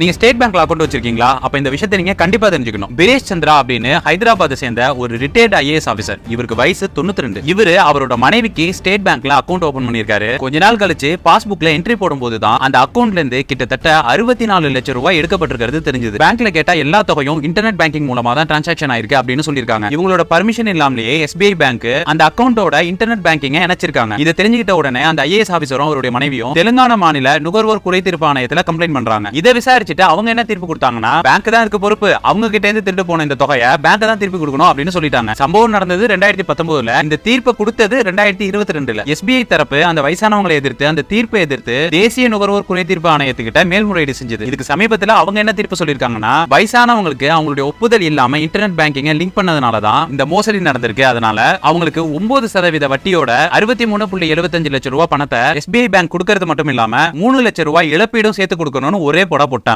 நீங்க ஸ்டேட் பேங்க்ல அக்கௌண்ட் வச்சிருக்கீங்களா? அப்ப இந்த விஷயத்தை நீங்க கண்டிப்பா தெரிஞ்சுக்கணும். பிரேஷ் சந்திரா அப்படின்னு ஹைதராபாத் சேர்ந்த ஒரு ரிட்டையர்ட் ஐஏஎஸ் ஆபிசர் இவருக்கு வயசு தொண்ணூத்தி ரெண்டு இவரு அவரோட மனைவிக்கு ஸ்டேட் பேங்க்ல அக்கௌண்ட் ஓபன் பண்ணிருக்காரு கொஞ்ச நாள் கழிச்சு பாஸ்புக்ல என்ட்ரி போடும்போது தான் அந்த அக்கௌண்ட்ல இருந்து கிட்டத்தட்ட அறுபத்தி நாலு லட்சம் ரூபாய் எடுக்கப்பட்டிருக்கிறது தெரிஞ்சது. பேங்க்ல கேட்டா எல்லா தொகையும் இன்டர்நெட் பேங்கிங் மூலமா தான் டிரான்சாக்ஷன் ஆயிருக்கு அப்படின்னு சொல்லியிருக்காங்க. இவங்களோட பர்மிஷன் இல்லாமலேயே எஸ்பிஐ பேங்க் அந்த அக்கௌண்டோட இன்டர்நெட் பேங்கிங்க இணைச்சிருக்காங்க. இதை தெரிஞ்சுக்கிட்ட உடனே அந்த ஐஏஎஸ் ஆபிசரும் அவருடைய மனைவியும் தெலுங்கானா மாநில நுகர்வோர் குறை ஆணையத்துல கம்ப்ளைண்ட் பண்றாங்க. இதை விசாரிச்சுட்டு அவங்க என்ன தீர்ப்பு கொடுத்தாங்கன்னா பேங்க் தான் இருக்கு பொறுப்பு. அவங்க கிட்ட இருந்து திருட்டு போன இந்த தொகையை பேங்க் தான் திருப்பி கொடுக்கணும் அப்படின்னு சொல்லிட்டாங்க. சம்பவம் நடந்தது ரெண்டாயிரத்தி பத்தொன்பதுல. இந்த தீர்ப்பை கொடுத்தது ரெண்டாயிரத்தி இருபத்தி ரெண்டுல எஸ்பிஐ தரப்பு அந்த வயசானவங்களை எதிர்த்து அந்த தீர்ப்பை எதிர்த்து தேசிய நுகர்வோர் குறை தீர்ப்பு ஆணையத்துக்கிட்ட மேல்முறையீடு செஞ்சது. இதுக்கு சமீபத்தில் அவங்க என்ன தீர்ப்பு சொல்லியிருக்காங்கன்னா வயசானவங்களுக்கு அவங்களுடைய ஒப்புதல் இல்லாம இன்டர்நெட் பேங்கிங்க லிங்க் பண்ணதுனால தான் இந்த மோசடி நடந்திருக்கு. அதனால அவங்களுக்கு ஒன்பது சதவீத வட்டியோட அறுபத்தி மூணு புள்ளி எழுபத்தஞ்சு லட்சம் ரூபாய் பணத்தை எஸ்பிஐ பேங்க் கொடுக்கறது மட்டும் இல்லாம மூணு லட்சம் ரூபாய் இழப்பீடும் சேர்த்து கொடுக்கணும்னு ஒரே போட போட்டாங்க.